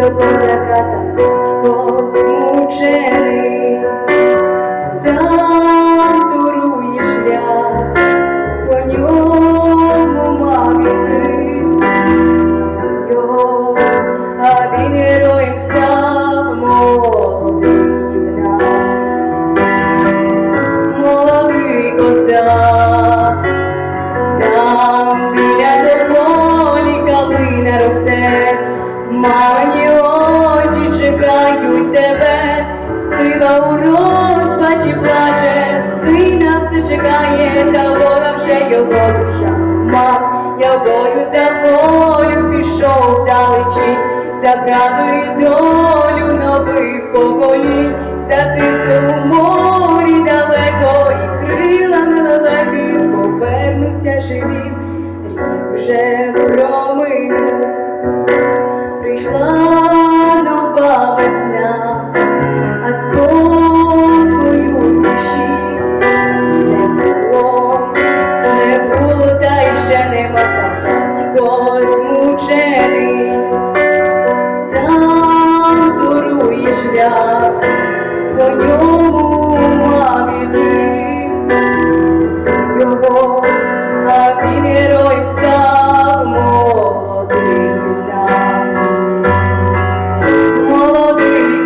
до козака, там батько змучений, сива у розпачі плаче, сина все чекає, та Бога вже його душа. Мам, я бою за волю пішов далечінь, за правду і долю нових поколінь, за тих, хто у морі далеко і крилами лелеки повернуться живі, рік вже проминув, прийшла по ньому мав іти. Син його, а він героєм молодий юнак,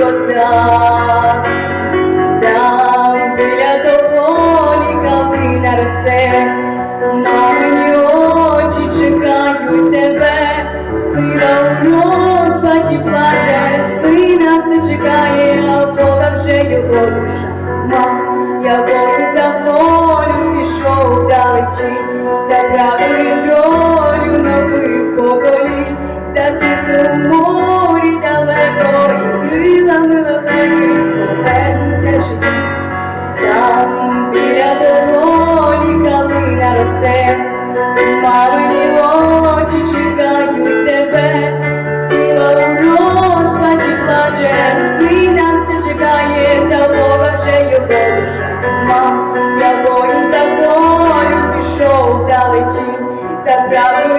козак. Там біля тополі калина росте, мамині очі чекають тебе, сина у розпачі плаче, Його душа. Мам, я бою за волю пішов далечінь, за правду і долю нових поколінь, за тих, хто у морі далеко і крилами лелеки повернуться живі. Там біля тополі калина росте, мамині за